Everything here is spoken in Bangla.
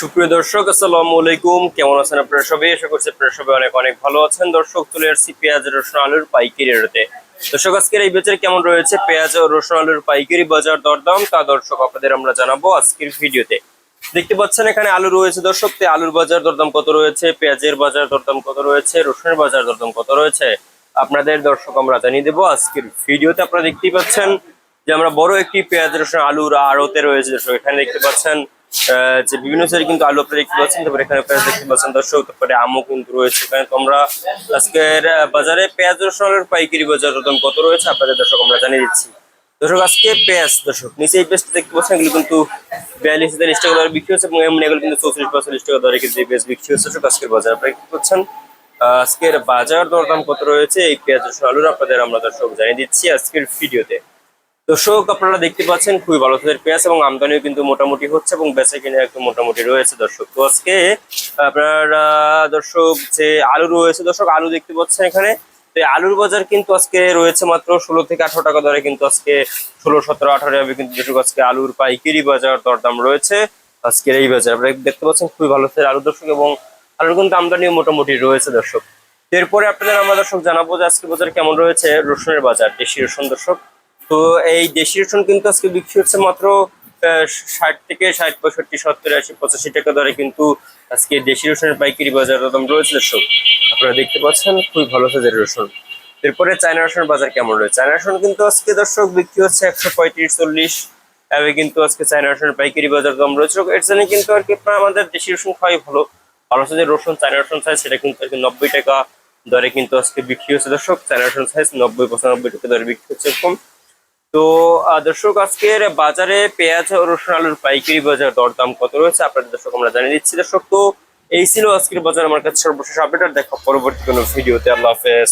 সুপ্রিয় দর্শক, আসসালামু আলাইকুম। কেমন আছেন আপনারা সবাই? আশা করছি আপনারা সবাই অনেক অনেক ভালো আছেন। দর্শক, চলে আসছি পেঁয়াজ রসুন আলুর পাইকারি রেটে। দর্শক, আজকের এই বাজারে কেমন রয়েছে? পেঁয়াজ ও রসুন আলুর পাইকারি বাজার দরদাম তা দর্শক আপনাদের আমরা জানাব আজকের ভিডিওতে। দেখতে পাচ্ছেন এখানে আলু রয়েছে দর্শক, তো আলুর বাজার দরদাম কত রয়েছে? পেঁয়াজের বাজার দরদাম কত রয়েছে? রসুনের বাজার দরদাম কত রয়েছে? আপনাদের দর্শক আমরা জানিয়ে দেবো আজকের ভিডিওতে। আপনারা দেখতেই পাচ্ছেন যে আমরা বড় একটি পেঁয়াজ, রসুন আলুর আড়তে রয়েছে দর্শক, এখানে দেখতে পাচ্ছেন যে বিভিন্ন সাইজের কিন্তু আলু আপনারা দেখতে পাচ্ছেন, তারপরে এখানে পেঁয়াজ দেখতে পাচ্ছেন দর্শক, তারপরে আমও কিন্তু রয়েছে। এখানে তো আমরা আজকের বাজারে পেঁয়াজ রসুন আলুর পাইকারি বাজার দাম কত রয়েছে আপনাদের দর্শক, আমরা জানিয়ে দিচ্ছি। দর্শক, আজকে পেঁয়াজ দর্শক, নিচে এই পেঁয়াজটা দেখতে পাচ্ছেন, এগুলো কিন্তু বিয়াল্লিশ তেতাল্লিশ টাকা দরে বিক্রি হচ্ছে এবং এমনি এগুলো কিন্তু চৌত্রিশ পঁয়তাল্লিশ টাকা দরে কিন্তু এই পেঁয়াজ বিক্রি হচ্ছে দর্শক, আজকের বাজার আপনারা দেখতে পাচ্ছেন আজকের বাজার দরদাম কত রয়েছে, এই পেঁয়াজ রসুন আলুর আপনাদের আমরা দর্শক জানিয়ে দিচ্ছি আজকের ভিডিওতে। দর্শক, আপনারা দেখতে পাচ্ছেন খুবই ভালো সাইজের পেঁয়াজ এবং আমদানিও কিন্তু মোটামুটি হচ্ছে এবং বেচা কিনে একদম মোটামুটি রয়েছে দর্শক। তো আজকে, আপনার, দর্শক, যে আলু রয়েছে, দর্শক, আলু দেখতে পাচ্ছেন এখানে। তো আলুর বাজার কিন্তু আজকে রয়েছে মাত্র ষোলো থেকে আঠারো টাকা দরে, কিন্তু আজকে ষোলো, সতেরো, আঠারো হবে কিন্তু দর্শক আজকে আলুর পাইকারি বাজার দরদাম রয়েছে আজকের এই বাজার। আপনারা দেখতে পাচ্ছেন খুবই ভালো সাইজের আলু দর্শক এবং আলুর কিন্তু আমদানিও মোটামুটি রয়েছে দর্শক। এরপরে আপনাদের আমরা দর্শক জানাব যে আজকে বাজার কেমন রয়েছে রসুনের বাজার, দেশি রসুন দর্শক। তো এই দেশি রসুন কিন্তু আজকে বিক্রি হচ্ছে মাত্র ষাট থেকে ষাট, পঁয়ষট্টি, সত্তর, আশি, পঁচাশি টাকা দরে কিন্তু আজকে দেশি রসুনের পাইকারি বাজার দাম রয়েছে দর্শক আপনারা দেখতে পাচ্ছেন, খুবই ভালো সাজের রসুন এরপরে চায়না রসুনের বাজার কেমন রয়েছে? চায়না রসুন কিন্তু আজকে দর্শক বিক্রি হচ্ছে একশো পঁয়ত্রিশ, চল্লিশ। এভাবে কিন্তু আজকে চায়না রসুনের পাইকারি বাজার দাম রয়েছে। এর জন্য কিন্তু আর কি আমাদের দেশি রসুন খাওয়াই ভালো। ভালো সাজের রসুন চায়না রসুন সাইজ সেটা কিন্তু আর কি নব্বই টাকা দরে কিন্তু আজকে বিক্রি হচ্ছে। দর্শক, চায়না রসুন সাইজ নব্বই, পঁচানব্বই টাকা দরে বিক্রি হচ্ছে এরকম। তো দর্শক, আজকের বাজারে পেঁয়াজ রসুন আলুর পাইকারি বাজার দরদাম কত রয়েছে আপনাদের দর্শক, আমরা জানিয়ে দিচ্ছি। দর্শক, তো এই ছিল আজকের বাজার। আমার কাছে সর্বশেষ আপডেট, আর দেখা পরবর্তী কোনো ভিডিওতে। আল্লাহ হাফেজ।